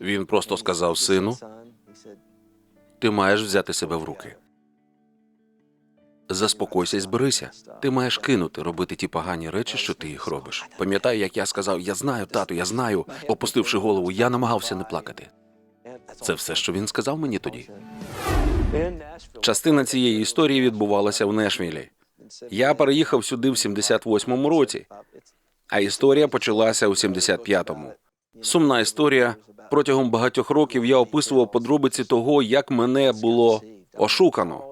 Він просто сказав сину, ти маєш взяти себе в руки. Заспокойся і зберися. Ти маєш кинути робити ті погані речі, що ти їх робиш. Пам'ятаю, як я сказав: Я знаю, тату, я знаю. Опустивши голову, я намагався не плакати. Це все, що він сказав мені тоді. Частина цієї історії відбувалася в Нешвілі. Я переїхав сюди в 78-му році, а історія почалася у 75-му. Сумна історія. Протягом багатьох років я описував подробиці того, як мене було ошукано.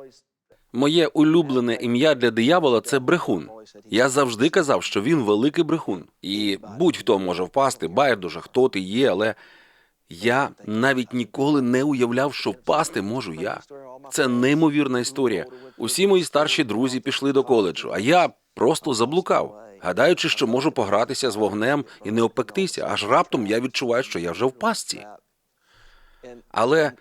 Моє улюблене ім'я для диявола це брехун. Я завжди казав, що він великий брехун, і будь-хто може впасти, байдуже, хто ти є, але я навіть ніколи не уявляв, що впасти можу я. Це неймовірна історія. Усі мої старші друзі пішли до коледжу, а я просто заблукав, гадаючи, що можу погратися з вогнем і не опектися, аж раптом я відчуваю, що я вже в пастці. Але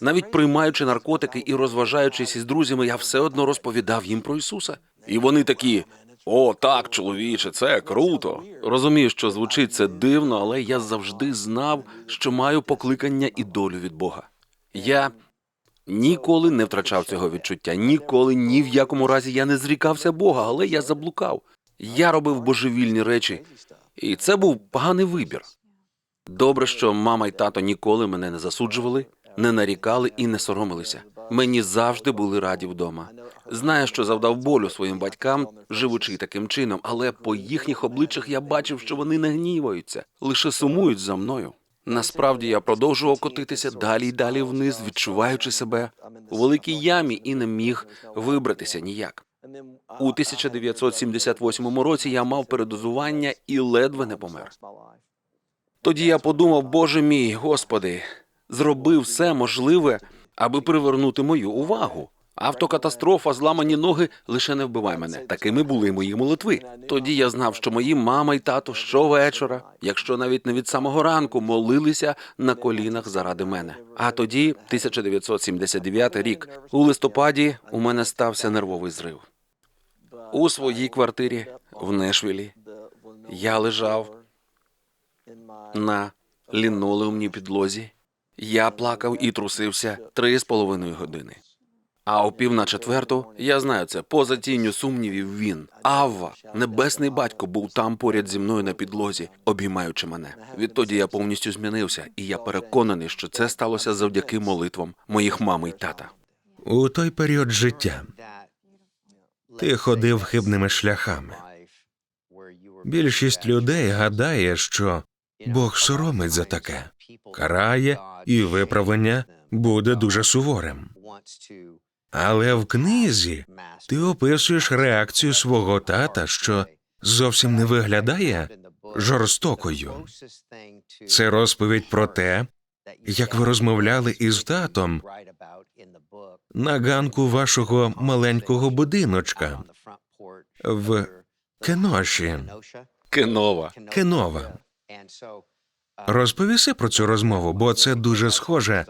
навіть приймаючи наркотики і розважаючись із друзями, я все одно розповідав їм про Ісуса. І вони такі: о, так, чоловіче, це круто. Розумію, що звучить це дивно, але я завжди знав, що маю покликання і долю від Бога. Я ніколи не втрачав цього відчуття, ніколи ні в якому разі я не зрікався Бога, але я заблукав. Я робив божевільні речі, і це був поганий вибір. Добре, що мама й тато ніколи мене не засуджували, не нарікали і не соромилися. Мені завжди були раді вдома. Знаю, що завдав болю своїм батькам, живучи таким чином, але по їхніх обличчях я бачив, що вони не гніваються, лише сумують за мною. Насправді я продовжував котитися далі й далі вниз, відчуваючи себе у великій ямі і не міг вибратися ніяк. У 1978 році я мав передозування і ледве не помер. Тоді я подумав, Боже мій, Господи, зробив все можливе, аби привернути мою увагу. Автокатастрофа, зламані ноги лише не вбивай мене. Такими були мої молитви. Тоді я знав, що мої мама і тато щовечора, якщо навіть не від самого ранку, молилися на колінах заради мене. А тоді, 1979 рік, у листопаді, у мене стався нервовий зрив. У своїй квартирі в Нешвілі я лежав на лінолеумній підлозі. Я плакав і трусився три з половиною години. А о пів на четверту, я знаю це, поза тінню сумнівів він, Авва, небесний батько, був там поряд зі мною на підлозі, обіймаючи мене. Відтоді я повністю змінився, і я переконаний, що це сталося завдяки молитвам моїх мами й тата. У той період життя ти ходив хибними шляхами. Більшість людей гадає, що Бог соромить за таке, карає, і виправлення буде дуже суворим. Але в книзі ти описуєш реакцію свого тата, що зовсім не виглядає жорстокою. Це розповідь про те, як ви розмовляли із татом на ганку вашого маленького будиночка в Кеноші. Кенова. Кенова. Розповіси про цю розмову, бо це дуже схоже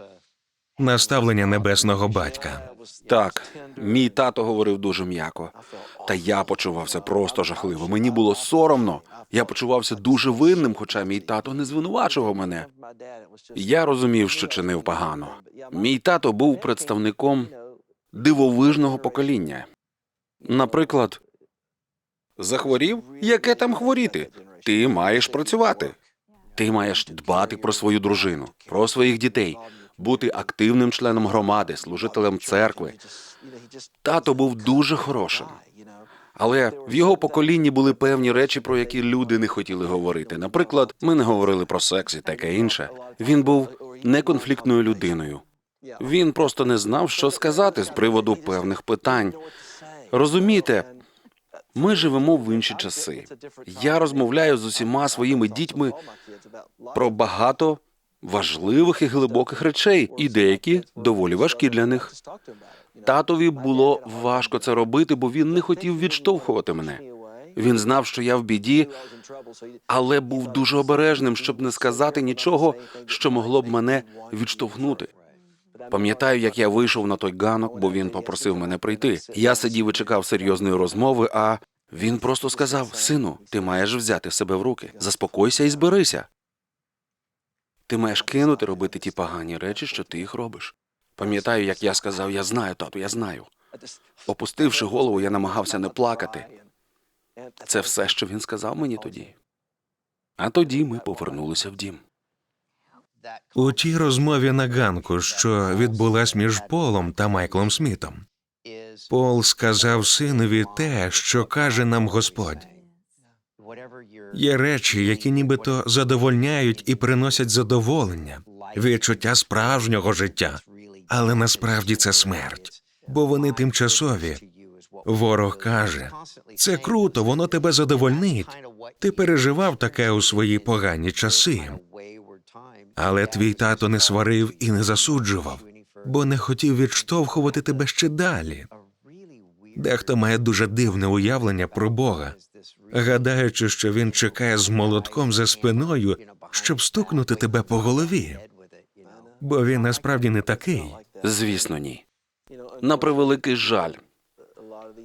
на ставлення небесного батька. Так, мій тато говорив дуже м'яко, та я почувався просто жахливо. Мені було соромно. Я почувався дуже винним, хоча мій тато не звинувачував мене. Я розумів, що чинив погано. Мій тато був представником дивовижного покоління. Наприклад, захворів? Яке там хворіти? Ти маєш працювати. Ти маєш дбати про свою дружину, про своїх дітей, бути активним членом громади, служителем церкви. Тато був дуже хорошим. Але в його поколінні були певні речі, про які люди не хотіли говорити. Наприклад, ми не говорили про секс і таке інше. Він був неконфліктною людиною. Він просто не знав, що сказати з приводу певних питань. Розумієте, ми живемо в інші часи. Я розмовляю з усіма своїми дітьми про багато важливих і глибоких речей, і деякі доволі важкі для них. Татові було важко це робити, бо він не хотів відштовхувати мене. Він знав, що я в біді, але був дуже обережним, щоб не сказати нічого, що могло б мене відштовхнути. Пам'ятаю, як я вийшов на той ганок, бо він попросив мене прийти. Я сидів і чекав серйозної розмови, а він просто сказав: Сину, ти маєш взяти себе в руки, заспокойся і зберися. Ти маєш кинути робити ті погані речі, що ти їх робиш. Пам'ятаю, як я сказав, я знаю, тату, я знаю. Опустивши голову, я намагався не плакати. Це все, що він сказав мені тоді. А тоді ми повернулися в дім. У тій розмові на ганку, що відбулась між Полом та Майклом Смітом, Пол сказав синові те, що каже нам Господь. Є речі, які нібито задовольняють і приносять задоволення, відчуття справжнього життя, але насправді це смерть, бо вони тимчасові. Ворог каже, це круто, воно тебе задовольнить. Ти переживав таке у свої погані часи, але твій тато не сварив і не засуджував, бо не хотів відштовхувати тебе ще далі. Дехто має дуже дивне уявлення про Бога, гадаючи, що він чекає з молотком за спиною, щоб стукнути тебе по голові. Бо він насправді не такий. Звісно, ні. На превеликий жаль,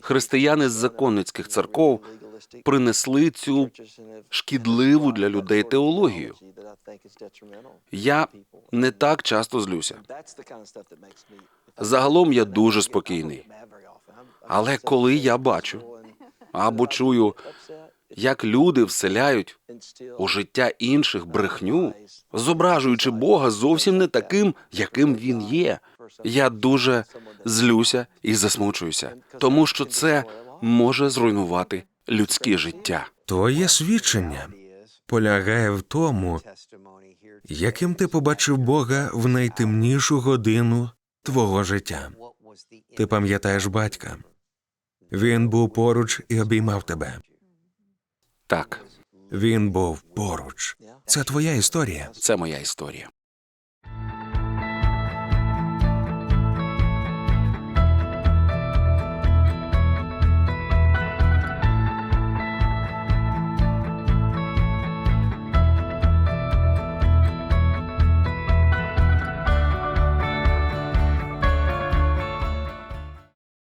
християни з законницьких церков принесли цю шкідливу для людей теологію. Я не так часто злюся. Загалом я дуже спокійний. Але коли я бачу або чую, як люди вселяють у життя інших брехню, зображуючи Бога зовсім не таким, яким він є, я дуже злюся і засмучуюся, тому що це може зруйнувати людське життя. Твоє свідчення полягає в тому, яким ти побачив Бога в найтемнішу годину твого життя. Ти пам'ятаєш батька. Він був поруч і обіймав тебе. Так, Він був поруч. Це твоя історія. це моя історія.